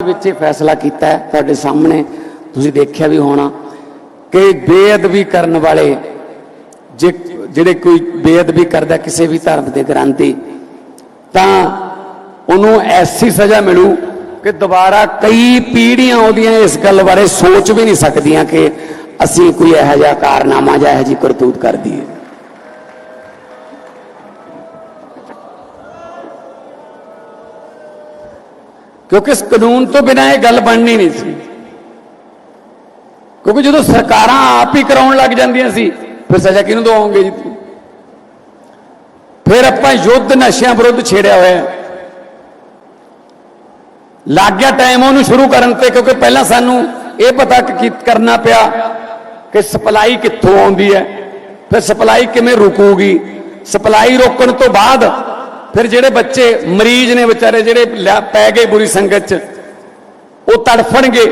ਵਿੱਚ ਇਹ ਫੈਸਲਾ ਕੀਤਾ ਹੈ, ਤੁਹਾਡੇ ਸਾਹਮਣੇ ਤੁਸੀਂ ਦੇਖਿਆ ਵੀ ਹੋਣਾ ਕਿ ਬੇਅਦਬੀ ਕਰਨ ਵਾਲੇ ਜਿਹੜੇ ਕੋਈ ਬੇਅਦਬੀ ਕਰਦਾ ਕਿਸੇ ਵੀ ਧਰਮ ਦੇ ਗ੍ਰੰਥੀ, ਤਾਂ ਉਹਨੂੰ ਐਸੀ ਸਜ਼ਾ ਮਿਲੂ ਕਿ ਦੁਬਾਰਾ ਕਈ ਪੀੜ੍ਹੀਆਂ ਉਹਦੀਆਂ ਇਸ ਗੱਲ ਬਾਰੇ ਸੋਚ ਵੀ ਨਹੀਂ ਸਕਦੀਆਂ ਕਿ ਅਸੀਂ ਕੋਈ ਇਹੋ ਜਿਹਾ ਕਾਰਨਾਮਾ ਜਾਂ ਇਹੋ ਜਿਹੀ ਕਰਤੂਤ ਕਰਦੀ ਹੈ ਕਿਉਂਕਿ ਇਸ ਕਾਨੂੰਨ ਤੋਂ ਬਿਨਾਂ ਇਹ ਗੱਲ ਬਣਨੀ ਨਹੀਂ ਸੀ। ਕਿਉਂਕਿ ਜਦੋਂ ਸਰਕਾਰਾਂ ਆਪ ਹੀ ਕਰਾਉਣ ਲੱਗ ਜਾਂਦੀਆਂ ਸੀ, ਫਿਰ ਸਜ਼ਾ ਕਿਹਨੂੰ ਦਵਾਉਂਗੇ ਜੀ? ਫਿਰ ਆਪਾਂ ਯੁੱਧ ਨਸ਼ਿਆਂ ਵਿਰੁੱਧ ਛੇੜਿਆ ਹੋਇਆ ਲੱਗ ਗਿਆ ਟਾਈਮ ਉਹਨੂੰ ਸ਼ੁਰੂ ਕਰਨ ਤੇ, ਕਿਉਂਕਿ ਪਹਿਲਾਂ ਸਾਨੂੰ ਇਹ ਪਤਾ ਕਰਨਾ ਪਿਆ ਕਿ ਸਪਲਾਈ ਕਿੱਥੋਂ ਆਉਂਦੀ ਹੈ, ਫਿਰ ਸਪਲਾਈ ਕਿਵੇਂ ਰੁਕੂਗੀ? ਸਪਲਾਈ ਰੋਕਣ ਤੋਂ ਬਾਅਦ ਫਿਰ ਜਿਹੜੇ ਬੱਚੇ ਮਰੀਜ਼ ਨੇ ਵਿਚਾਰੇ ਜਿਹੜੇ ਲਿਆ- ਪੈ ਗਏ ਬੁਰੀ ਸੰਗਤ 'ਚ, ਉਹ ਤੜਫਣਗੇ।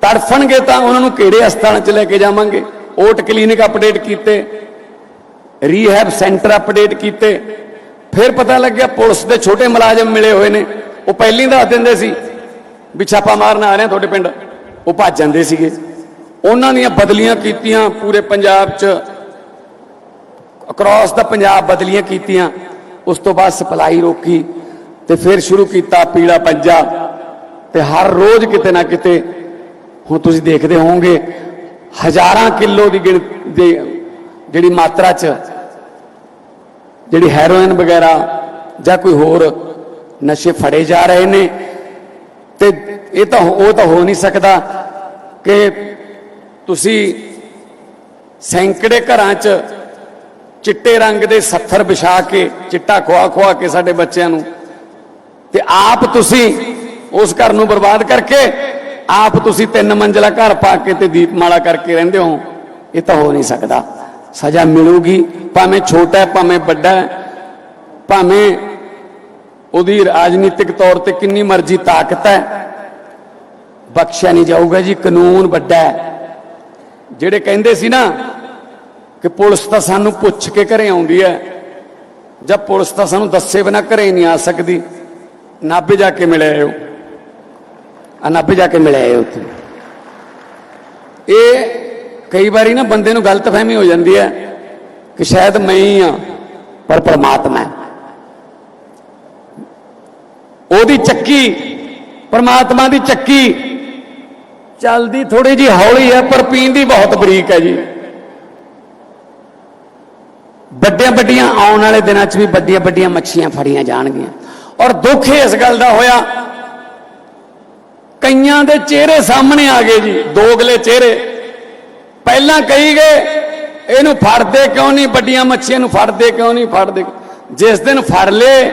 ਤੜਫਣਗੇ ਤਾਂ ਉਹਨਾਂ ਨੂੰ ਕਿਹੜੇ ਹਸਪਤਾਲਾਂ 'ਚ ਲੈ ਕੇ ਜਾਵਾਂਗੇ? ਓਟ ਕਲੀਨਿਕ ਅਪਡੇਟ ਕੀਤੇ ਰੀਹੈਬ ਸੈਂਟਰ ਅਪਡੇਟ ਕੀਤੇ। ਫਿਰ ਪਤਾ ਲੱਗਿਆ ਪੁਲਿਸ ਦੇ ਛੋਟੇ ਮੁਲਾਜ਼ਮ ਮਿਲੇ ਹੋਏ ਨੇ। ਉਹ ਪਹਿਲਾਂ ਹੀ ਦੱਸ ਦਿੰਦੇ ਸੀ ਵੀ ਛਾਪਾ ਮਾਰਨ ਆ ਰਹੇ ਤੁਹਾਡੇ ਪਿੰਡ। ਉਹ ਭੱਜ ਜਾਂਦੇ ਸੀਗੇ। ਉਹਨਾਂ ਦੀਆਂ ਬਦਲੀਆਂ ਕੀਤੀਆਂ ਪੂਰੇ ਪੰਜਾਬ 'ਚ। ਅਕ੍ਰੋਸ ਦਾ ਪੰਜਾਬ ਬਦਲੀਆਂ ਕੀਤੀਆਂ। ਉਸ ਤੋਂ ਬਾਅਦ ਸਪਲਾਈ ਰੋਕੀ ਤੇ ਫਿਰ ਸ਼ੁਰੂ ਕੀਤਾ ਪੀਲਾ ਪੰਜਾ। ਤੇ ਹਰ ਰੋਜ਼ ਕਿਤੇ ਨਾ ਕਿਤੇ, ਹੁਣ ਤੁਸੀਂ ਦੇਖਦੇ ਹੋਵੋਗੇ, ਹਜ਼ਾਰਾਂ ਕਿਲੋ ਦੀ ਗਿਣ ਜਿਹੜੀ ਮਾਤਰਾ 'ਚ ਜਿਹੜੀ ਹੈਰੋਇਨ ਵਗੈਰਾ ਜਾਂ ਕੋਈ ਹੋਰ ਨਸ਼ੇ ਫੜੇ ਜਾ ਰਹੇ ਨੇ। ਤੇ ਇਹ ਤਾਂ ਉਹ ਤਾਂ ਹੋ ਨਹੀਂ ਸਕਦਾ ਕਿ ਤੁਸੀਂ ਸੈਂਕੜੇ ਘਰਾਂ 'ਚ ਚਿੱਟੇ ਰੰਗ ਦੇ ਸੱਥਰ ਵਿਛਾ ਕੇ, ਚਿੱਟਾ ਖਵਾ ਖਵਾ ਕੇ ਸਾਡੇ ਬੱਚਿਆਂ ਨੂੰ। ਤੇ ਆਪ ਤੁਸੀਂ ਉਸ ਘਰ ਨੂੰ ਬਰਬਾਦ ਕਰਕੇ, ਆਪ ਤੁਸੀਂ ਤਿੰਨ ਮੰਜ਼ਲਾ ਘਰ ਪਾ ਕੇ ਤੇ ਦੀਪਮਾਲਾ ਕਰਕੇ ਰਹਿੰਦੇ ਹੋ। ਇਹ ਤਾਂ ਹੋ ਨਹੀਂ ਸਕਦਾ। ਸਜ਼ਾ ਮਿਲੂਗੀ। ਭਾਵੇਂ ਛੋਟਾ ਹੈ, ਭਾਵੇਂ ਵੱਡਾ ਹੈ, ਭਾਵੇਂ ਉਹਦੀ ਰਾਜਨੀਤਿਕ ਤੌਰ ਤੇ ਕਿੰਨੀ ਮਰਜ਼ੀ ਤਾਕਤ ਹੈ, ਬਖਸ਼ਿਆ ਨਹੀਂ ਜਾਊਗਾ ਜੀ। ਕਾਨੂੰਨ ਵੱਡਾ ਹੈ। ਜਿਹੜੇ ਕਹਿੰਦੇ ਸੀ ਨਾ ਕਿ ਪੁਲਿਸ ਤਾਂ ਸਾਨੂੰ ਪੁੱਛ ਕੇ ਘਰੇ ਆਉਂਦੀ ਹੈ। ਜਾਂ ਪੁਲਿਸ ਤਾਂ ਸਾਨੂੰ ਦੱਸੇ ਬਿਨਾ ਘਰੇ ਨਹੀਂ ਆ ਸਕਦੀ। ਨਾਭੇ ਜਾ ਕੇ ਮਿਲੇ ਆਇਓ। ਆ ਨਾਭੇ ਜਾ ਕੇ ਮਿਲੇ ਆਇਓ ਉੱਥੇ। ਇਹ ਕਈ ਵਾਰੀ ਨਾ ਬੰਦੇ ਨੂੰ ਗਲਤਫਹਿਮੀ ਹੋ ਜਾਂਦੀ ਹੈ ਕਿ ਸ਼ਾਇਦ ਮੈਂ ਹੀ ਆ ਪਰ ਪਰਮਾਤਮਾ ਹੈ। ਉਹਦੀ ਚੱਕੀ, ਪਰਮਾਤਮਾ ਦੀ ਚੱਕੀ ਚੱਲਦੀ ਥੋੜੀ ਜੀ ਹੌਲੀ ਹੈ, ਪਰ ਪੀਂਦੀ ਬਹੁਤ ਬਰੀਕ ਹੈ ਜੀ। ਵੱਡੀਆਂ ਵੱਡੀਆਂ ਆਉਣ ਵਾਲੇ ਦਿਨਾਂ 'ਚ ਵੀ ਵੱਡੀਆਂ ਵੱਡੀਆਂ ਮੱਛੀਆਂ ਫੜੀਆਂ ਜਾਣਗੀਆਂ। ਔਰ ਦੁੱਖ ਇਸ ਗੱਲ ਦਾ ਹੋਇਆ, ਕਈਆਂ ਦੇ ਚਿਹਰੇ ਸਾਹਮਣੇ ਆ ਗਏ ਜੀ ਦੋਗਲੇ ਚਿਹਰੇ। ਪਹਿਲਾਂ ਕਹੀ ਗਏ, ਇਹਨੂੰ ਫੜਦੇ ਕਿਉਂ ਨਹੀਂ? ਵੱਡੀਆਂ ਮੱਛੀਆਂ ਨੂੰ ਫੜਦੇ ਕਿਉਂ ਨਹੀਂ? ਫੜਦੇ ਜਿਸ ਦਿਨ ਫੜ ਲਏ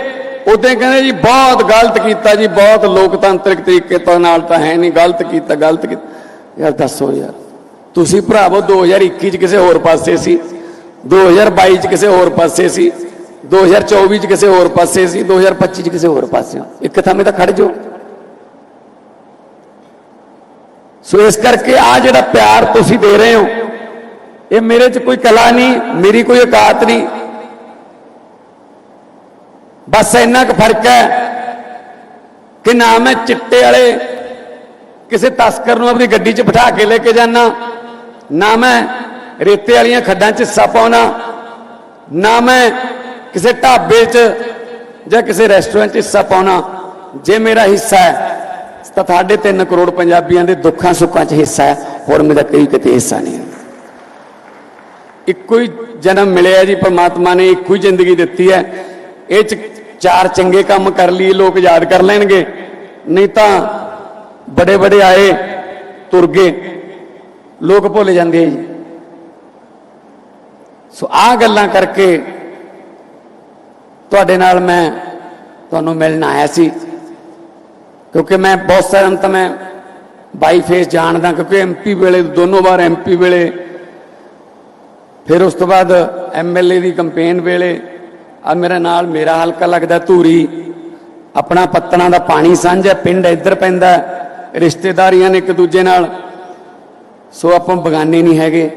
ਉਦੋਂ ਕਹਿੰਦੇ ਜੀ, ਬਹੁਤ ਗਲਤ ਕੀਤਾ ਜੀ, ਬਹੁਤ ਲੋਕਤੰਤਰਿਕ ਤਰੀਕੇ ਤੋਂ ਨਾਲ ਤਾਂ ਹੈ ਨਹੀਂ, ਗਲਤ ਕੀਤਾ ਗਲਤ ਕੀਤਾ। ਯਾਰ ਦੱਸੋ ਯਾਰ, ਤੁਸੀਂ ਭਰਾਵੋ 2021 ਚ ਕਿਸੇ ਹੋਰ ਪਾਸੇ ਸੀ। 2022 ਚ ਕਿਸੇ ਹੋਰ ਪਾਸੇ ਸੀ 2024 ਚ ਕਿਸੇ ਹੋਰ ਪਾਸੇ ਸੀ 2025 ਚ ਕਿਸੇ ਹੋਰ ਪਾਸੇ ਹੋ। ਇੱਕ ਥਾਂ ਤਾਂ ਖੜ ਜਾਓ ਸੋ ਇਸ ਕਰਕੇ ਆ ਜਿਹੜਾ ਪਿਆਰ ਤੁਸੀਂ ਦੇ ਰਹੇ ਹੋ, ਇਹ ਮੇਰੇ 'ਚ ਕੋਈ ਕਲਾ ਨਹੀਂ, ਮੇਰੀ ਕੋਈ ਔਕਾਤ ਨਹੀਂ ਬਸ ਇੰਨਾ ਕੁ ਫ਼ਰਕ ਹੈ ਕਿ ਨਾ ਮੈਂ ਚਿੱਟੇ ਵਾਲੇ ਕਿਸੇ ਤਸਕਰ ਨੂੰ ਆਪਣੀ ਗੱਡੀ 'ਚ ਬਿਠਾ ਕੇ ਲੈ ਕੇ ਜਾਣਾ ਨਾ ਮੈਂ ਰੇਤੇ ਵਾਲੀਆਂ ਖੱਡਾਂ 'ਚ ਹਿੱਸਾ ਪਾਉਣਾ ਨਾ ਮੈਂ ਕਿਸੇ ਢਾਬੇ 'ਚ ਜਾਂ ਕਿਸੇ ਰੈਸਟੋਰੈਂਟ 'ਚ ਹਿੱਸਾ ਪਾਉਣਾ ਜੇ ਮੇਰਾ ਹਿੱਸਾ ਹੈ, ਤਾਂ ਤੁਹਾਡੇ 3 ਕਰੋੜ ਪੰਜਾਬੀਆਂ ਦੇ ਦੁੱਖਾਂ ਸੁੱਖਾਂ 'ਚ ਹਿੱਸਾ ਹੈ, ਹੋਰ ਮੇਰਾ ਕੋਈ ਕਿਤੇ ਹਿੱਸਾ ਨਹੀਂ ਇੱਕੋ ਹੀ ਜਨਮ ਮਿਲਿਆ ਜੀ, ਪਰਮਾਤਮਾ ਨੇ ਇੱਕੋ ਹੀ ਜ਼ਿੰਦਗੀ ਦਿੱਤੀ ਹੈ। ਇਹ ਚ ਚਾਰ ਚੰਗੇ ਕੰਮ ਕਰ ਲਈ ਲੋਕ ਯਾਦ ਕਰ ਲੈਣਗੇ। ਨਹੀਂ ਤਾਂ ਬੜੇ ਬੜੇ ਆਏ, ਤੁਰ ਗਏ। ਲੋਕ ਭੁੱਲ ਜਾਂਦੇ ਆ ਜੀ। ਸੋ ਆ ਗੱਲਾਂ ਕਰਕੇ ਤੁਹਾਡੇ ਨਾਲ ਮੈਂ ਤੁਹਾਨੂੰ ਮਿਲਣ ਆਇਆ ਸੀ। ਕਿਉਂਕਿ ਮੈਂ ਬਹੁਤ ਸਾਰਿਆਂ ਨੂੰ ਤਾਂ ਮੈਂ ਬਾਈ ਫੇਸ ਜਾਣਦਾ, ਕਿਉਂਕਿ ਐਮਪੀ ਵੇਲੇ, ਦੋਨੋਂ ਵਾਰ ਐਮਪੀ ਵੇਲੇ। ਫਿਰ ਉਸ ਤੋਂ ਬਾਅਦ ਐਮਐਲਏ ਦੀ ਕੰਪੇਨ ਵੇਲੇ ਆ ਮੇਰੇ ਨਾਲ ਮੇਰਾ ਹਲਕਾ ਲੱਗਦਾ ਧੂਰੀ। ਆਪਣਾ ਪੱਤਣਾ ਦਾ ਪਾਣੀ ਸਾਂਝਾ ਪਿੰਡ ਇੱਧਰ ਪੈਂਦਾ ਰਿਸ਼ਤੇਦਾਰੀਆਂ ਨੇ ਇੱਕ ਦੂਜੇ ਨਾਲ। ਸੋ ਆਪਾਂ ਬਗਾਨੇ ਨਹੀਂ ਹੈਗੇ।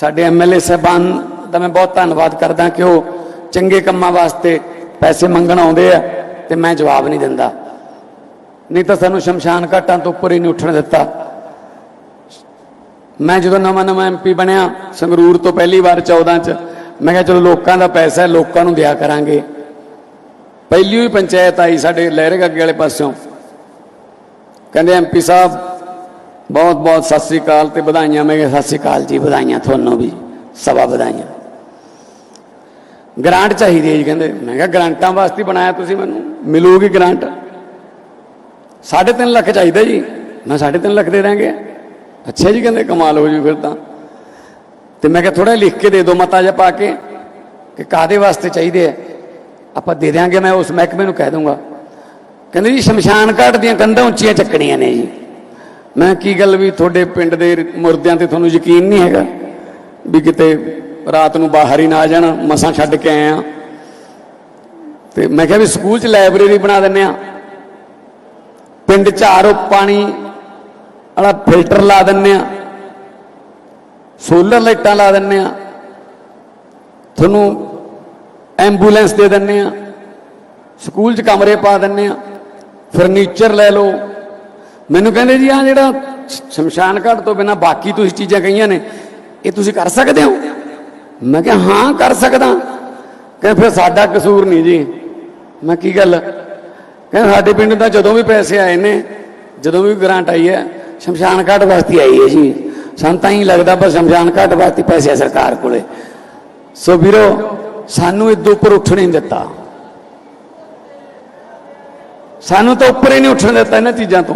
ਸਾਡੇ ਐਮਐਲਏ ਸਾਹਿਬਾਨ ਦਾ ਮੈਂ ਬਹੁਤ ਧੰਨਵਾਦ ਕਰਦਾ ਕਿ ਉਹ ਚੰਗੇ ਕੰਮਾਂ ਵਾਸਤੇ ਪੈਸੇ ਮੰਗਣ ਆਉਂਦੇ ਆ ਤੇ ਮੈਂ ਜਵਾਬ ਨਹੀਂ ਦਿੰਦਾ। ਨਹੀਂ ਤਾਂ ਸਾਨੂੰ ਸ਼ਮਸ਼ਾਨ ਘਾਟਾਂ ਤੋਂ ਉੱਪਰ ਹੀ ਨਹੀਂ ਉੱਠਣ ਦਿੱਤਾ। ਮੈਂ ਜਦੋਂ ਨਵਾਂ ਨਵਾਂ ਐਮਪੀ ਬਣਿਆ, ਸੰਗਰੂਰ ਤੋਂ ਪਹਿਲੀ ਵਾਰ 14 ਚ, ਮੈਂ ਕਿਹਾ ਚਲੋ ਲੋਕਾਂ ਦਾ ਪੈਸਾ ਹੈ, ਲੋਕਾਂ ਨੂੰ ਦਿਆ ਕਰਾਂਗੇ। ਪਹਿਲੀ ਹੀ ਪੰਚਾਇਤ ਆਈ ਸਾਡੇ ਲਹਿਰੇ ਅੱਗੇ ਵਾਲੇ ਪਾਸਿਓਂ। ਕਹਿੰਦੇ ਐਮਪੀ ਸਾਹਿਬ ਬਹੁਤ ਬਹੁਤ ਸਤਿ ਸ੍ਰੀ ਅਕਾਲ ਤੇ ਵਧਾਈਆਂ, ਮੈਂ ਕਿਹਾ ਸਤਿ ਸ੍ਰੀ ਅਕਾਲ ਜੀ, ਵਧਾਈਆਂ ਤੁਹਾਨੂੰ ਵੀ ਸਵਾ ਵਧਾਈਆਂ। ਗ੍ਰਾਂਟ ਚਾਹੀਦੀ ਹੈ ਜੀ, ਕਹਿੰਦੇ, ਮੈਂ ਕਿਹਾ ਗ੍ਰਾਂਟਾਂ ਵਾਸਤੇ ਬਣਾਇਆ ਤੁਸੀਂ ਮੈਨੂੰ, ਮਿਲੂਗੀ ਗ੍ਰਾਂਟ। 3.5 ਲੱਖ ਚਾਹੀਦਾ ਜੀ, ਮੈਂ 3.5 ਲੱਖ ਦੇ ਦਾਂਗੇ। ਅੱਛਾ ਜੀ, ਕਹਿੰਦੇ, ਕਮਾਲ ਹੋ ਜੂ ਫਿਰ ਤਾਂ। ਤੇ ਮੈਂ ਕਿਹਾ ਥੋੜਾ ਲਿਖ ਕੇ ਦੇ ਦਿਓ ਮਤਾ ਜਿਹਾ ਪਾ ਕੇ, ਕਿ ਕਾਦੇ ਵਾਸਤੇ ਚਾਹੀਦੇ ਆ। ਆਪਾਂ ਦੇ ਦਿਆਂਗੇ, ਮੈਂ ਉਸ ਮਹਿਕਮੇ ਨੂੰ ਕਹਿ ਦੂੰਗਾ। ਕਹਿੰਦੇ ਜੀ, ਸ਼ਮਸ਼ਾਨ ਘਾਟ ਦੀਆਂ ਕੰਧਾਂ ਉੱਚੀਆਂ ਚੱਕਣੀਆਂ ਨੇ ਜੀ। ਮੈਂ ਕੀ ਗੱਲ ਵੀ ਤੁਹਾਡੇ ਪਿੰਡ ਦੇ ਮੁਰਦਿਆਂ ਤੇ ਤੁਹਾਨੂੰ ਯਕੀਨ ਨਹੀਂ ਹੈਗਾ ਵੀ ਕਿਤੇ ਰਾਤ ਨੂੰ ਬਾਹਰ ਹੀ ਨਾ ਆ ਜਾਣ, ਮਸਾਂ ਛੱਡ ਕੇ ਆਏ ਆ। ਤੇ ਮੈਂ ਕਿਹਾ ਵੀ ਸਕੂਲ 'ਚ ਲਾਇਬ੍ਰੇਰੀ ਬਣਾ ਦਿੰਨੇ ਆ। ਪਿੰਡ 'ਚ ਆਰੋ ਪਾਣੀ ਵਾਲਾ ਫਿਲਟਰ ਲਾ ਦਿੰਨੇ ਆ। ਸੋਲਰ ਲਾਈਟਾਂ ਲਾ ਦਿੰਨੇ ਆ। ਤੁਹਾਨੂੰ ਐਂਬੂਲੈਂਸ ਦੇ ਦਿੰਨੇ ਆ। ਸਕੂਲ 'ਚ ਕਮਰੇ ਪਾ ਦਿੰਨੇ ਆ। ਫਰਨੀਚਰ ਲੈ ਲਓ। ਮੈਨੂੰ ਕਹਿੰਦੇ ਜੀ ਆ ਜਿਹੜਾ ਸ਼ਮਸ਼ਾਨ ਘਾਟ ਤੋਂ ਬਿਨਾ ਬਾਕੀ ਤੁਸੀਂ ਚੀਜ਼ਾਂ ਕਹੀਆਂ ਨੇ, ਇਹ ਤੁਸੀਂ ਕਰ ਸਕਦੇ ਹੋ? ਮੈਂ ਕਿਹਾ, ਹਾਂ, ਕਰ ਸਕਦਾ। ਕਹਿੰਦੇ, ਫਿਰ ਸਾਡਾ ਕਸੂਰ ਨਹੀਂ ਜੀ। ਮੈਂ ਕੀ ਗੱਲ? ਕਹਿੰਦੇ, ਸਾਡੇ ਪਿੰਡ ਦਾ ਜਦੋਂ ਵੀ ਪੈਸੇ ਆਏ ਨੇ, ਜਦੋਂ ਵੀ ਗ੍ਰਾਂਟ ਆਈ ਹੈ, ਸ਼ਮਸ਼ਾਨ ਘਾਟ ਵਾਸਤੇ ਆਈ ਹੈ ਜੀ। ਸਾਨੂੰ ਤਾਂ ਹੀ ਲੱਗਦਾ ਪਰ ਸ਼ਮਸ਼ਾਨ ਘਾਟ ਵਾਸਤੇ ਪੈਸੇ ਆ ਸਰਕਾਰ ਕੋਲੇ। ਸੋ ਵੀਰੋ, ਸਾਨੂੰ ਇਦੋਂ ਉੱਪਰ ਉੱਠਣ ਨਹੀਂ ਦਿੱਤਾ। ਸਾਨੂੰ ਤਾਂ ਉੱਪਰ ਹੀ ਨਹੀਂ ਉੱਠਣ ਦਿੱਤਾ ਇਹਨਾਂ ਚੀਜ਼ਾਂ ਤੋਂ।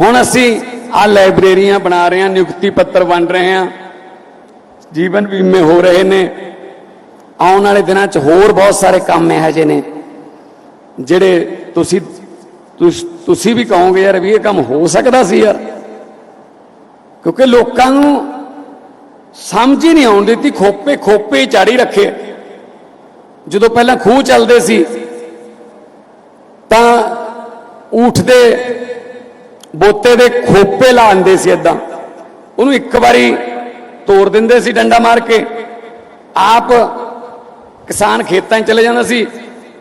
ਹੁਣ ਅਸੀਂ ਆ ਲਾਇਬ੍ਰੇਰੀਆਂ ਬਣਾ ਰਹੇ ਹਾਂ, ਨਿਯੁਕਤੀ ਪੱਤਰ ਵੰਡ ਰਹੇ ਹਾਂ। ਜੀਵਨ ਬੀਮੇ ਹੋ ਰਹੇ ਨੇ। ਆਉਣ ਵਾਲੇ ਦਿਨਾਂ 'ਚ ਹੋਰ ਬਹੁਤ ਸਾਰੇ ਕੰਮ ਇਹੋ ਜਿਹੇ ਨੇ, ਜਿਹੜੇ ਤੁਸੀਂ ਤੁਸੀਂ ਵੀ ਕਹੋਗੇ, ਯਾਰ ਵੀ ਇਹ ਕੰਮ ਹੋ ਸਕਦਾ ਸੀ ਯਾਰ। ਕਿਉਂਕਿ ਲੋਕਾਂ ਨੂੰ ਸਮਝ ਹੀ ਨਹੀਂ ਆਉਣ ਦਿੱਤੀ, ਖੋਪੇ ਖੋਪੇ ਚਾੜੀ ਰੱਖੇ। ਜਦੋਂ ਪਹਿਲਾਂ ਖੂਹ ਚੱਲਦੇ ਸੀ, ਤਾਂ ਊਠ ਦੇ ਬੋਤੇ ਦੇ ਖੋਪੇ ਲਾਉਂਦੇ ਸੀ ਇਦਾਂ ਉਹਨੂੰ ਇੱਕ ਵਾਰੀ ਤੋੜ ਦਿੰਦੇ ਸੀ ਡੰਡਾ ਮਾਰ ਕੇ। ਆਪ ਕਿਸਾਨ ਖੇਤਾਂ 'ਚ ਚਲੇ ਜਾਂਦਾ ਸੀ।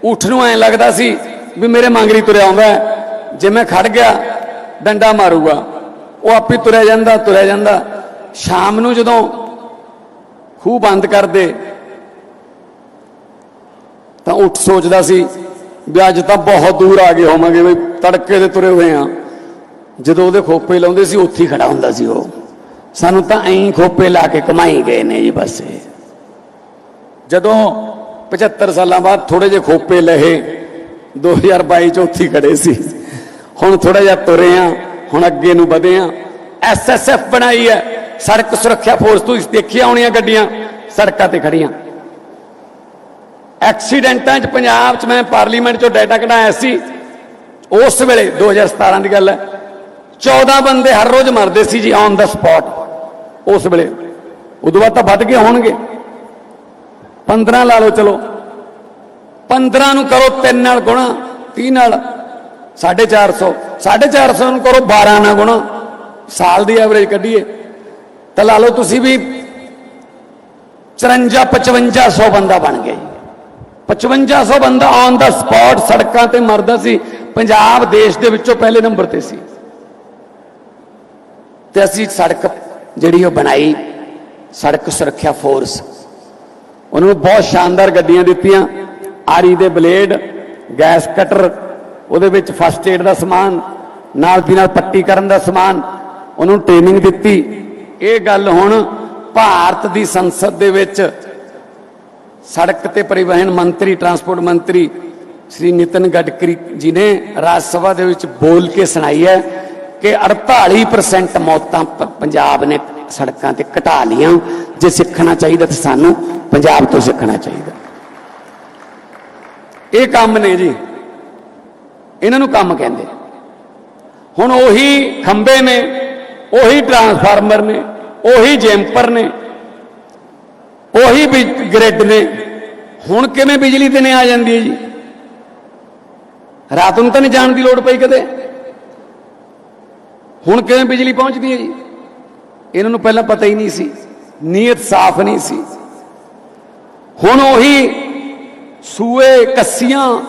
ਊਠ ਨੂੰ ਐਂ ਲੱਗਦਾ ਸੀ ਵੀ ਮੇਰੇ ਮੰਗਰੀ ਤੁਰਿਆ ਆਉਂਦਾ। ਜੇ ਮੈਂ ਖੜ ਗਿਆ, ਡੰਡਾ ਮਾਰੂਗਾ। ਉਹ ਆਪੇ ਤੁਰਿਆ ਜਾਂਦਾ ਤੁਰਿਆ ਜਾਂਦਾ। ਸ਼ਾਮ ਨੂੰ ਜਦੋਂ ਖੂਹ ਬੰਦ ਕਰਦੇ, ਤਾਂ ਉੱਠ ਸੋਚਦਾ ਸੀ ਵੀ ਅੱਜ ਤਾਂ ਬਹੁਤ ਦੂਰ ਆ ਗਏ ਹੋਵਾਂਗੇ ਬਈ ਤੜਕੇ ਦੇ ਤੁਰੇ ਹੋਏ ਆ ਜਦੋਂ ਉਹਦੇ ਖੋਪੇ ਲਾਉਂਦੇ ਸੀ, ਉੱਥੇ ਹੀ ਖੜਾ ਹੁੰਦਾ ਸੀ ਉਹ। ਸਾਨੂੰ ਤਾਂ ਐਂ ਖੋਪੇ ਲਾ ਕੇ ਕਮਾਈ ਗਏ ਨੇ ਜੀ ਬਸ ਜਦੋਂ 75 ਸਾਲਾਂ ਬਾਅਦ ਥੋੜੇ ਜਿਹੇ ਖੋਪੇ ਲਹੇ 2022 ਚ ਉੱਥੇ ਖੜੇ ਸੀ। ਹੁਣ ਥੋੜਾ ਜਿਹਾ ਤੁਰੇ ਆ, ਹੁਣ ਅੱਗੇ ਨੂੰ ਵਧੇ ਆ। ਐਸਐਸਐਫ ਬਣਾਈ ਹੈ ਸੜਕ ਸੁਰੱਖਿਆ ਫੋਰਸ ਤੁਸੀਂ ਦੇਖੀਆਂ ਆਉਣੀਆਂ ਗੱਡੀਆਂ? ਸੜਕਾਂ ਤੇ ਖੜੀਆਂ ਐਕਸੀਡੈਂਟਾਂ 'ਚ ਪੰਜਾਬ 'ਚ ਮੈਂ ਪਾਰਲੀਮੈਂਟ 'ਚੋਂ ਡਾਟਾ ਕਢਾਇਆ ਸੀ। ਉਸ ਵੇਲੇ 2017 ਦੀ ਗੱਲ ਹੈ 14 ਬੰਦੇ ਹਰ ਰੋਜ਼ ਮਰਦੇ ਸੀ ਜੀ ਔਨ ਦਾ ਸਪੌਟ ਉਸ ਵੇਲੇ। ਉਦੋਂ ਬਾਅਦ ਤਾਂ ਵੱਧ ਗਏ ਹੋਣਗੇ। 15 ਲਾ ਲਓ, ਚਲੋ। 15 ਨੂੰ ਕਰੋ 3 ਨਾਲ ਗੁਣਾ 30 ਨਾਲ 450 450 ਨੂੰ ਕਰੋ 12 ਨਾਲ ਗੁਣਾ। ਸਾਲ ਦੀ ਐਵਰੇਜ ਕੱਢੀਏ। ਤਾਂ ਲਾ ਲਓ ਤੁਸੀਂ ਵੀ 54 5500 ਬੰਦਾ ਬਣ ਗਿਆ ਜੀ। 5500 ਬੰਦਾ ਔਨ ਦਾ ਸਪੌਟ ਸੜਕਾਂ ਤੇ ਮਰਦਾ ਸੀ। ਪੰਜਾਬ ਦੇਸ਼ ਦੇ ਵਿੱਚੋਂ ਪਹਿਲੇ ਨੰਬਰ ਤੇ ਸੀ। ਤੇ ਅਸੀਂ ਸੜਕ ਜਿਹੜੀ ਉਹ ਬਣਾਈ, ਸੜਕ ਸੁਰੱਖਿਆ ਫੋਰਸ ਉਹਨਾਂ ਨੂੰ ਬਹੁਤ ਸ਼ਾਨਦਾਰ ਗੱਡੀਆਂ ਦਿੱਤੀਆਂ। ਆਰੀ ਦੇ ਬਲੇਡ, ਗੈਸ ਕਟਰ, ਉਹਦੇ ਵਿੱਚ ਫਸਟ ਏਡ ਦਾ ਸਮਾਨ, ਨਾਲ ਦੀ ਨਾਲ ਪੱਟੀ ਕਰਨ ਦਾ ਸਮਾਨ, ਉਹਨੂੰ ਟ੍ਰੇਨਿੰਗ ਦਿੱਤੀ। ਇਹ ਗੱਲ ਹੁਣ ਭਾਰਤ ਦੀ ਸੰਸਦ ਦੇ ਵਿੱਚ ਸੜਕ ਤੇ ਪਰਿਵਹਨ ਮੰਤਰੀ ਟਰਾਂਸਪੋਰਟ ਮੰਤਰੀ ਸ੍ਰੀ ਨਿਤਨ ਗਡਕਰੀ ਜੀ ਨੇ ਰਾਜ ਸਭਾ ਦੇ ਵਿੱਚ ਬੋਲ ਕੇ ਸੁਣਾਈ ਹੈ। ਕਿ 48% ਮੌਤਾਂ ਪੰਜਾਬ ਨੇ ਸੜਕਾਂ ਤੇ ਘਟਾ ਲੀਆਂ ਜੇ ਸਿੱਖਣਾ ਚਾਹੀਦਾ ਤਾਂ ਸਾਨੂੰ ਪੰਜਾਬ ਤੋਂ ਸਿੱਖਣਾ ਚਾਹੀਦਾ। ਇਹ ਕੰਮ ਨੇ ਜੀ। ਇਹਨਾਂ ਨੂੰ ਕੰਮ ਕਹਿੰਦੇ ਹੁਣ ਉਹੀ ਖੰਬੇ ਨੇ, ਉਹੀ ਟਰਾਂਸਫਾਰਮਰ ਨੇ, ਉਹੀ ਜੈਂਪਰ ਨੇ, ਉਹੀ ਗ੍ਰਿਡ ਨੇ। ਹੁਣ ਕਿਵੇਂ ਬਿਜਲੀ ਦਿਨੇ ਆ ਜਾਂਦੀ ਹੈ ਜੀ? ਰਾਤ ਨੂੰ ਤਾਂ ਨਹੀਂ ਜਾਣ ਦੀ ਲੋੜ ਪਈ ਕਦੇ? ਹੁਣ ਕਿਵੇਂ ਬਿਜਲੀ ਪਹੁੰਚਦੀ ਹੈ ਜੀ? ਇਹਨਾਂ ਨੂੰ ਪਹਿਲਾਂ ਪਤਾ ਹੀ ਨਹੀਂ ਸੀ। ਨੀਅਤ ਸਾਫ਼ ਨਹੀਂ ਸੀ। ਹੁਣ ਉਹੀ ਸੂਏ, ਕੱਸੀਆਂ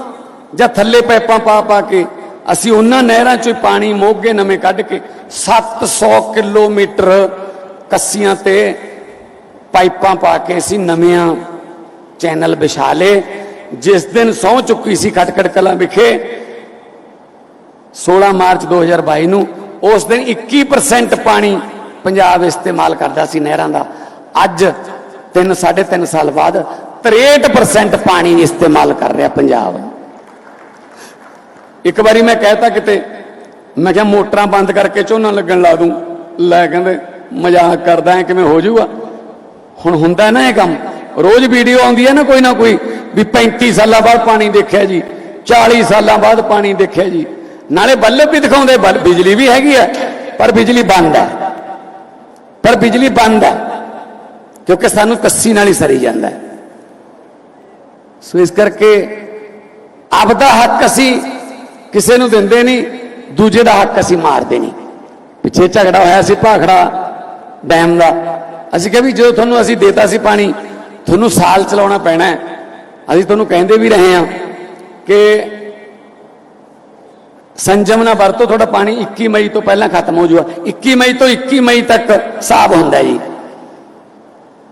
ਜਾਂ ਥੱਲੇ ਪੈਪਾਂ ਪਾ ਪਾ ਕੇ ਅਸੀਂ ਉਹਨਾਂ ਨਹਿਰਾਂ ਚੋਂ ਹੀ ਪਾਣੀ ਮੋਗੇ ਨਵੇਂ ਕੱਢ ਕੇ 700 ਕਿਲੋਮੀਟਰ ਕੱਸੀਆਂ ਤੇ ਪਾਈਪਾਂ ਪਾ ਕੇ ਅਸੀਂ ਨਵਿਆਂ ਚੈਨਲ ਵਿਛਾ ਲਏ। ਜਿਸ ਦਿਨ ਸਹੁੰ ਚੁੱਕੀ ਸੀ ਖਟਕੜ ਕਲਾਂ ਵਿਖੇ 16 ਮਾਰਚ 2022 ਨੂੰ ਉਸ ਦਿਨ 21% ਪਾਣੀ ਪੰਜਾਬ ਇਸਤੇਮਾਲ ਕਰਦਾ ਸੀ ਨਹਿਰਾਂ ਦਾ। ਅੱਜ 3 3.5 ਸਾਲ ਬਾਅਦ 63% ਪਾਣੀ ਇਸਤੇਮਾਲ ਕਰ ਰਿਹਾ ਪੰਜਾਬ। ਇੱਕ ਵਾਰੀ ਮੈਂ ਕਹਿਤਾ ਕਿਤੇ, ਮੈਂ ਕਿਹਾ ਮੋਟਰਾਂ ਬੰਦ ਕਰਕੇ ਝੋਨਾ ਲੱਗਣ ਲਾ ਦੂੰ। ਲੈ ਕਹਿੰਦੇ, ਮਜ਼ਾਕ ਕਰਦਾ ਐ, ਕਿਵੇਂ ਹੋ ਜਾਊਗਾ? ਹੁਣ ਹੁੰਦਾ ਨਾ ਇਹ ਕੰਮ। ਰੋਜ਼ ਵੀਡੀਓ ਆਉਂਦੀ ਹੈ ਨਾ ਕੋਈ ਨਾ ਕੋਈ, ਵੀ 35 ਸਾਲਾਂ ਬਾਅਦ ਪਾਣੀ ਦੇਖਿਆ ਜੀ 40 ਸਾਲਾਂ ਬਾਅਦ ਪਾਣੀ ਦੇਖਿਆ ਜੀ। ਨਾਲੇ ਬੱਲਬ ਵੀ ਦਿਖਾਉਂਦੇ, ਬੱਲ- ਬਿਜਲੀ ਵੀ ਹੈਗੀ ਹੈ ਪਰ ਬਿਜਲੀ ਬੰਦ ਹੈ ਪਰ ਬਿਜਲੀ ਬੰਦ ਹੈ ਕਿਉਂਕਿ ਸਾਨੂੰ ਕੱਸੀ ਨਾਲ ਹੀ ਸਰੀ ਜਾਂਦਾ। ਸੋ ਇਸ ਕਰਕੇ ਆਪਦਾ ਹੱਕ ਅਸੀਂ ਕਿਸੇ ਨੂੰ ਦਿੰਦੇ ਨਹੀਂ, ਦੂਜੇ ਦਾ ਹੱਕ ਅਸੀਂ ਮਾਰਦੇ ਨਹੀਂ। ਪਿੱਛੇ ਝਗੜਾ ਹੋਇਆ ਸੀ ਭਾਖੜਾ ਡੈਮ ਦਾ। ਅਸੀਂ ਕਿਹਾ ਵੀ ਜਦੋਂ ਤੁਹਾਨੂੰ ਅਸੀਂ ਦੇਤਾ ਸੀ ਪਾਣੀ, ਤੁਹਾਨੂੰ ਸਾਲ ਚਲਾਉਣਾ ਪੈਣਾ ਅਸੀਂ ਤੁਹਾਨੂੰ ਕਹਿੰਦੇ ਵੀ ਰਹੇ ਹਾਂ ਕਿ ਸੰਜਮ ਨਾਲ ਵਰਤੋ, ਤੁਹਾਡਾ ਪਾਣੀ 21 ਮਈ ਤੋਂ ਪਹਿਲਾਂ ਖਤਮ ਹੋ ਜਾਊਗਾ 21 ਮਈ ਤੋਂ 21 ਮਈ ਤੱਕ ਹਿਸਾਬ ਹੁੰਦਾ ਜੀ।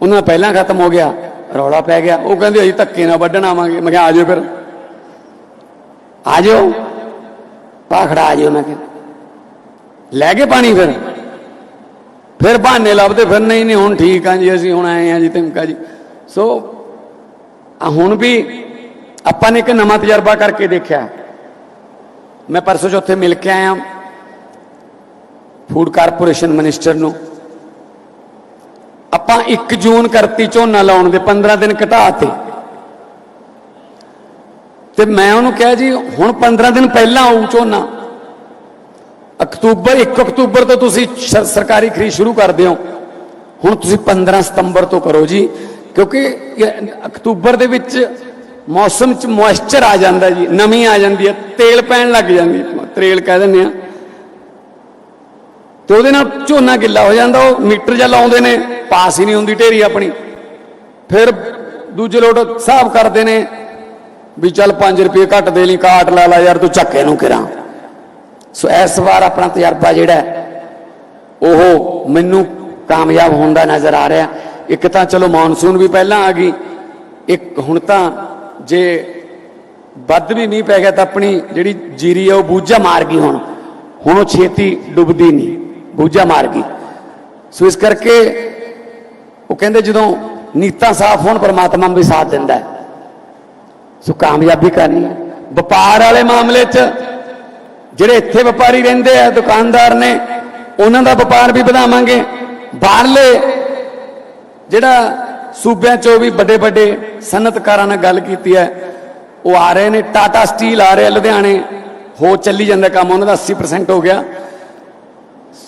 ਉਹਨਾਂ ਦਾ ਪਹਿਲਾਂ ਖਤਮ ਹੋ ਗਿਆ, ਰੌਲਾ ਪੈ ਗਿਆ। ਉਹ ਕਹਿੰਦੇ, ਅਸੀਂ ਧੱਕੇ ਨਾਲ ਵੱਢਣ ਆਵਾਂਗੇ। ਮੈਂ ਕਿਹਾ, ਆ ਜਾਓ ਫਿਰ। ਆ ਜਾਓ। ਪਾਖੜਾ ਆ ਜਾਓ, ਮੈਂ ਕਿਹਾ। ਲੈ ਕੇ ਪਾਣੀ ਫਿਰ। ਫਿਰ ਬਹਾਨੇ ਲੱਭਦੇ, ਫਿਰ ਨਹੀਂ ਨਹੀਂ, ਹੁਣ ਠੀਕ ਆ ਜੀ, ਅਸੀਂ ਹੁਣ ਆਏ ਆ ਜੀ, ਧਮਕਾ ਜੀ। ਸੋ ਹੁਣ ਵੀ ਆਪਾਂ ਨੇ ਇੱਕ ਨਵਾਂ ਤਜਰਬਾ ਕਰਕੇ ਦੇਖਿਆ। ਮੈਂ ਪਰਸੋਂ ਚੌਥੇ ਮਿਲ ਕੇ ਆਇਆ। ਫੂਡ ਕਾਰਪੋਰੇਸ਼ਨ ਮਿਨਿਸਟਰ ਨੂੰ। ਆਪਾਂ 1 ਜੂਨ ਕਰਤੀ ਝੋਨਾ ਲਾਉਣ ਦੇ 15 ਦਿਨ ਘਟਾਤੇ ਤੇ। ਮੈਂ ਉਹਨੂੰ ਕਿਹਾ ਜੀ, ਹੁਣ 15 ਦਿਨ ਪਹਿਲਾਂ ਆਊ ਝੋਨਾ। ਅਕਤੂਬਰ 1 ਅਕਤੂਬਰ ਤੋਂ ਤੁਸੀਂ ਸਰਕਾਰੀ ਖਰੀਦ ਸ਼ੁਰੂ ਕਰਦੇ ਹੋ। ਹੁਣ ਤੁਸੀਂ 15 ਸਤੰਬਰ ਤੋਂ ਕਰੋ ਜੀ। ਕਿਉਂਕਿ ਅਕਤੂਬਰ ਦੇ ਵਿੱਚ ਮੌਸਮ 'ਚ ਮੋਇਸਚਰ ਆ ਜਾਂਦਾ ਜੀ, ਨਮੀ ਆ ਜਾਂਦੀ ਹੈ, ਤੇਲ ਪੈਣ ਲੱਗ ਜਾਂਦੀ ਹੈ। ਤਰੇਲ ਕਹਿ ਦਿੰਦੇ ਆ ਤੇ ਉਹਦੇ ਨਾਲ ਝੋਨਾ ਗਿੱਲਾ ਹੋ ਜਾਂਦਾ, ਉਹ ਮੀਟਰ ਜਾਂ ਲਾਉਂਦੇ ਨੇ, ਪਾਸ ਹੀ ਨਹੀਂ ਹੁੰਦੀ ਢੇਰੀ ਆਪਣੀ। ਫਿਰ ਦੂਜੇ ਲੋਟ ਹਿਸਾਬ ਕਰਦੇ ਨੇ ਵੀ ਚੱਲ 5 ਰੁਪਏ ਘੱਟ ਦੇ ਲਈ, ਕਾਟ ਲਾ ਲਾ ਯਾਰ, ਤੂੰ ਚੱਕੇ ਨੂੰ ਕਿਰਾਂ। ਸੋ ਇਸ ਵਾਰ ਆਪਣਾ ਤਜਰਬਾ ਜਿਹੜਾ ਉਹ ਮੈਨੂੰ ਕਾਮਯਾਬ ਹੁੰਦਾ ਨਜ਼ਰ ਆ ਰਿਹਾ। ਇੱਕ ਤਾਂ ਚਲੋ ਮੌਨਸੂਨ ਵੀ ਪਹਿਲਾਂ ਆ ਗਈ, ਇੱਕ ਹੁਣ ਤਾਂ ਜੇ ਵੱਧ ਵੀ ਨਹੀਂ ਪੈ ਗਿਆ ਤਾਂ ਆਪਣੀ ਜਿਹੜੀ ਜੀਰੀ ਹੈ ਉਹ ਬੂਝਾ ਮਾਰ ਗਈ ਹੁਣ। ਹੁਣ ਉਹ ਛੇਤੀ ਡੁੱਬਦੀ ਨਹੀਂ, ਬੂਝਾ ਮਾਰ ਗਈ। ਸੋ ਇਸ ਕਰਕੇ ਉਹ ਕਹਿੰਦੇ ਜਦੋਂ ਨੀਤਾਂ ਸਾਫ਼ ਹੋਣ, ਪਰਮਾਤਮਾ ਵੀ ਸਾਥ ਦਿੰਦਾ ਸੋ ਕਾਮਯਾਬੀ ਕਰਨੀ ਹੈ। ਵਪਾਰ ਵਾਲੇ ਮਾਮਲੇ 'ਚ ਜਿਹੜੇ ਇੱਥੇ ਵਪਾਰੀ ਰਹਿੰਦੇ ਆ, ਦੁਕਾਨਦਾਰ ਨੇ, ਉਹਨਾਂ ਦਾ ਵਪਾਰ ਵੀ ਵਧਾਵਾਂਗੇ। ਬਾਹਰਲੇ ਜਿਹੜਾ ਸੂਬਿਆਂ 'ਚੋਂ ਵੀ ਵੱਡੇ ਵੱਡੇ ਸਨਅਤਕਾਰਾਂ ਨਾਲ ਗੱਲ ਕੀਤੀ ਹੈ। ਉਹ ਆ ਰਹੇ ਨੇ ਟਾਟਾ ਸਟੀਲ ਆ ਰਿਹਾ ਲੁਧਿਆਣੇ। ਹੋ ਚੱਲੀ ਜਾਂਦਾ ਕੰਮ, ਉਹਨਾਂ ਦਾ 80% ਹੋ ਗਿਆ।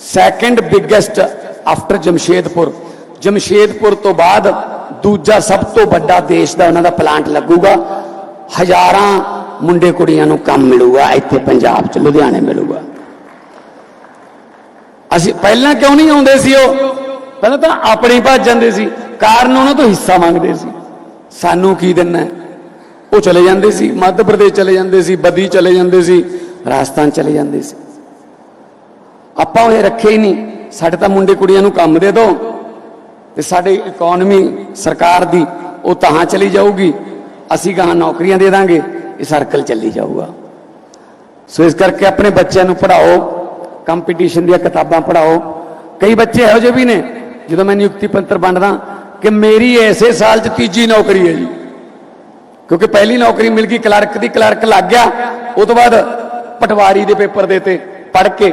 Second biggest after Jamshedpur Jamshedpur ਤੋਂ ਬਾਅਦ ਦੂਜਾ ਸਭ ਤੋਂ ਵੱਡਾ ਦੇਸ਼ ਦਾ ਉਹਨਾਂ ਦਾ ਪਲਾਂਟ ਲੱਗੂਗਾ। ਹਜ਼ਾਰਾਂ ਮੁੰਡੇ ਕੁੜੀਆਂ ਨੂੰ ਕੰਮ ਮਿਲੂਗਾ, ਇੱਥੇ ਪੰਜਾਬ 'ਚ, ਲੁਧਿਆਣੇ ਮਿਲੂਗਾ। ਅਸੀਂ ਪਹਿਲਾਂ ਕਿਉਂ ਨਹੀਂ ਆਉਂਦੇ ਸੀ ਉਹ? ਪਹਿਲਾਂ ਤਾਂ ਆਪਣੇ ਹੀ ਭੱਜ ਜਾਂਦੇ ਸੀ। ਕਾਰਨ ਉਹਨਾਂ ਤੋਂ ਹਿੱਸਾ ਮੰਗਦੇ ਸੀ। ਸਾਨੂੰ ਕੀ ਦੇਣਾ ਉਹ ਚਲੇ ਜਾਂਦੇ ਸੀ, ਮੱਧ ਪ੍ਰਦੇਸ਼ ਚਲੇ ਜਾਂਦੇ ਸੀ, ਬਦੀ ਚਲੇ ਜਾਂਦੇ ਸੀ, ਰਾਜਸਥਾਨ ਚਲੇ ਜਾਂਦੇ ਸੀ। ਆਪਾਂ ਉਹ ਰੱਖੇ ਹੀ ਨਹੀਂ। ਸਾਡੇ ਤਾਂ ਮੁੰਡੇ ਕੁੜੀਆਂ ਨੂੰ ਕੰਮ ਦੇ ਦਿਓ ਤੇ ਸਾਡੀ ਇਕਨੋਮੀ ਸਰਕਾਰ ਦੀ, ਉਹ ਤਾਂ ਚਲੀ ਜਾਊਗੀ। ਅਸੀਂ ਗਾਂ ਨੌਕਰੀਆਂ ਦੇ ਦਾਂਗੇ, ਇਹ ਸਰਕਲ ਚੱਲੀ ਜਾਊਗਾ। ਸੋ ਇਸ ਕਰਕੇ ਆਪਣੇ ਬੱਚਿਆਂ ਨੂੰ ਪੜ੍ਹਾਓ ਕੰਪੀਟੀਸ਼ਨ ਦੀਆਂ ਕਿਤਾਬਾਂ ਪੜ੍ਹਾਓ। ਕਈ ਬੱਚੇ ਇਹੋ ਜਿਹੇ ਵੀ ਨੇ ਜਦੋਂ ਮੈਂ ਨਿਯੁਕਤੀ ਪੱਤਰ ਵੰਡਦਾ, ਕਿ ਮੇਰੀ ਐਸੇ ਸਾਲ 'ਚ ਤੀਜੀ ਨੌਕਰੀ ਹੈ ਜੀ। ਕਿਉਂਕਿ ਪਹਿਲੀ ਨੌਕਰੀ ਮਿਲ ਗਈ, ਕਲਰਕ ਦੀ ਕਲਰਕ ਲੱਗ ਗਿਆ, ਉਹ ਤੋਂ ਬਾਅਦ ਪਟਵਾਰੀ ਦੇ ਪੇਪਰ ਦੇਤੇ ਪੜ੍ਹ ਕੇ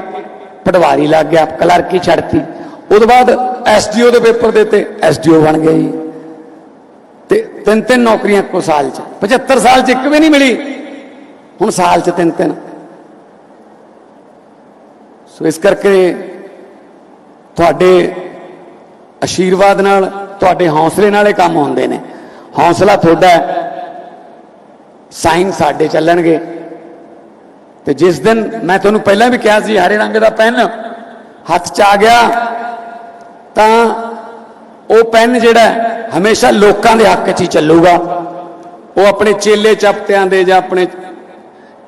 ਪਟਵਾਰੀ ਲੱਗ ਗਿਆ, ਕਲਰਕ ਹੀ ਛੱਡਤੀ। ਉਹ ਤੋਂ ਬਾਅਦ ਐਸਡੀਓ ਦੇ ਪੇਪਰ ਦੇਤੇ ਐਸਡੀਓ ਬਣ ਗਿਆ ਜੀ। ਤੇ ਤਿੰਨ ਤਿੰਨ ਨੌਕਰੀਆਂ ਇੱਕੋ ਸਾਲ 'ਚ। 75 ਸਾਲ 'ਚ ਇੱਕ ਵੀ ਨਹੀਂ ਮਿਲੀ। ਹੁਣ ਸਾਲ 'ਚ ਤਿੰਨ ਤਿੰਨ ਸੋ ਇਸ ਕਰਕੇ ਤੁਹਾਡੇ ਆਸ਼ੀਰਵਾਦ ਨਾਲ ਤੁਹਾਡੇ ਹੌਸਲੇ ਨਾਲ ਇਹ ਕੰਮ ਹੁੰਦੇ ਨੇ। ਹੌਸਲਾ ਤੁਹਾਡਾ ਸਾਈਨ ਸਾਡੇ ਚੱਲਣਗੇ। ਤੇ ਜਿਸ ਦਿਨ ਮੈਂ ਤੁਹਾਨੂੰ ਪਹਿਲਾਂ ਵੀ ਕਿਹਾ ਸੀ, ਹਰੇ ਰੰਗ ਦਾ ਪੈਨ ਹੱਥ 'ਚ ਆ ਗਿਆ, ਤਾਂ ਉਹ ਪੈਨ ਜਿਹੜਾ ਹਮੇਸ਼ਾ ਲੋਕਾਂ ਦੇ ਹੱਕ 'ਚ ਹੀ ਚੱਲੂਗਾ। ਉਹ ਆਪਣੇ ਚੇਲੇ ਚਪਤਿਆਂ ਦੇ ਜਾਂ ਆਪਣੇ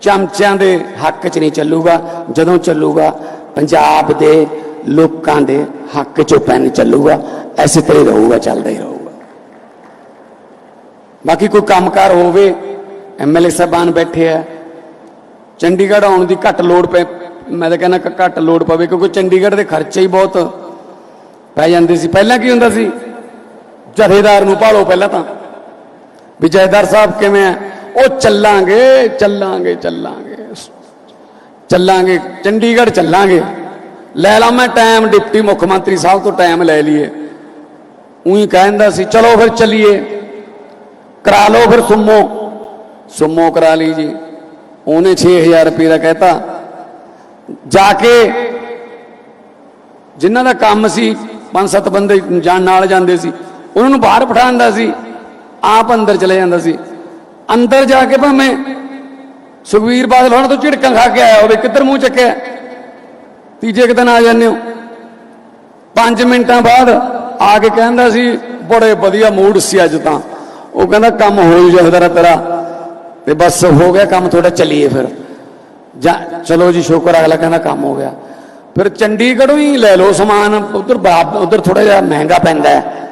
ਚਮਚਿਆਂ ਦੇ ਹੱਕ 'ਚ ਨਹੀਂ ਚੱਲੂਗਾ। ਜਦੋਂ ਚੱਲੂਗਾ, ਪੰਜਾਬ ਦੇ ਲੋਕਾਂ ਦੇ ਹੱਕ 'ਚੋਂ ਪੈਨ ਚੱਲੂਗਾ, ਐਸੇ ਤਰ੍ਹਾਂ ਹੀ ਰਹੂਗਾ, ਚੱਲਦਾ ਹੀ ਰਹੂਗਾ। ਬਾਕੀ ਕੋਈ ਕੰਮਕਾਰ ਹੋਵੇ ਐਮਐਲਏ ਸਾਹਿਬਾਨ ਬੈਠੇ ਆ, ਚੰਡੀਗੜ੍ਹ ਆਉਣ ਦੀ ਘੱਟ ਲੋੜ ਪੈ, ਮੈਂ ਤਾਂ ਕਹਿੰਦਾ ਘੱਟ ਲੋੜ ਪਵੇ, ਕਿਉਂਕਿ ਚੰਡੀਗੜ੍ਹ ਦੇ ਖਰਚੇ ਹੀ ਬਹੁਤ ਪੈ ਜਾਂਦੇ ਸੀ। ਪਹਿਲਾਂ ਕੀ ਹੁੰਦਾ ਸੀ? ਜਥੇਦਾਰ ਨੂੰ ਭਾਲੋ ਪਹਿਲਾਂ ਤਾਂ। ਵੀ ਜਥੇਦਾਰ ਸਾਹਿਬ ਕਿਵੇਂ ਆ? ਉਹ ਚੱਲਾਂਗੇ ਚੱਲਾਂਗੇ ਚੱਲਾਂਗੇ। ਚੱਲਾਂਗੇ, ਚੰਡੀਗੜ੍ਹ ਚੱਲਾਂਗੇ। ਲੈ ਲਾ, ਮੈਂ ਟਾਈਮ ਡਿਪਟੀ ਮੁੱਖ ਮੰਤਰੀ ਸਾਹਿਬ ਤੋਂ ਟਾਈਮ ਲੈ ਲਈਏ। ਉਹੀ ਕਹਿੰਦਾ ਸੀ, ਚਲੋ ਫਿਰ ਚੱਲੀਏ। ਕਰਾ ਲਓ ਫਿਰ ਸੁਮੋ। ਸੁਮੋ ਕਰਾ ਲਈ ਜੀ। ਉਹਨੇ 6000 ਰੁਪਏ ਦਾ ਕਹਿਤਾ। ਜਾ ਕੇ ਜਿਨ੍ਹਾਂ ਦਾ ਕੰਮ ਸੀ, ਪੰਜ ਸੱਤ ਬੰਦੇ ਜਾਣ ਨਾਲ ਜਾਂਦੇ ਸੀ, ਉਹਨਾਂ ਨੂੰ ਬਾਹਰ ਬਿਠਾਉਂਦਾ ਸੀ। ਆਪ ਅੰਦਰ ਚਲੇ ਜਾਂਦਾ ਸੀ। ਅੰਦਰ ਜਾ ਕੇ ਭਾਵੇਂ ਸੁਖਵੀਰ ਬਾਦਲ ਹੋਣਾ ਤੋਂ ਝਿੜਕਾਂ ਖਾ ਕੇ ਆਇਆ ਹੋਵੇ, ਕਿੱਧਰ ਮੂੰਹ ਚੱਕਿਆ? ਤੀਜੇ ਕੁ ਦਿਨ ਆ ਜਾਂਦੇ ਹੋ। 5 ਮਿੰਟਾਂ ਬਾਅਦ ਆ ਕੇ ਕਹਿੰਦਾ ਸੀ, ਬੜੇ ਵਧੀਆ ਮੂਡ ਸੀ ਅੱਜ ਤਾਂ। ਉਹ ਕਹਿੰਦਾ, ਕੰਮ ਹੋ ਹੀ ਜਾਂਦਾ ਤੇਰਾ। ਤੇ ਬਸ ਹੋ ਗਿਆ ਕੰਮ ਥੋੜਾ ਚੱਲੀਏ ਫਿਰ। ਜਾ ਚਲੋ ਜੀ, ਸ਼ੁਕਰ ਅਗਲਾ ਕਹਿੰਦਾ, ਕੰਮ ਹੋ ਗਿਆ। ਫਿਰ ਚੰਡੀਗੜ੍ਹੋਂ ਹੀ ਲੈ ਲਓ ਸਮਾਨ, ਉਧਰ ਬਾਪ ਉਧਰ ਥੋੜਾ ਜਿਹਾ ਮਹਿੰਗਾ ਪੈਂਦਾ ਹੈ।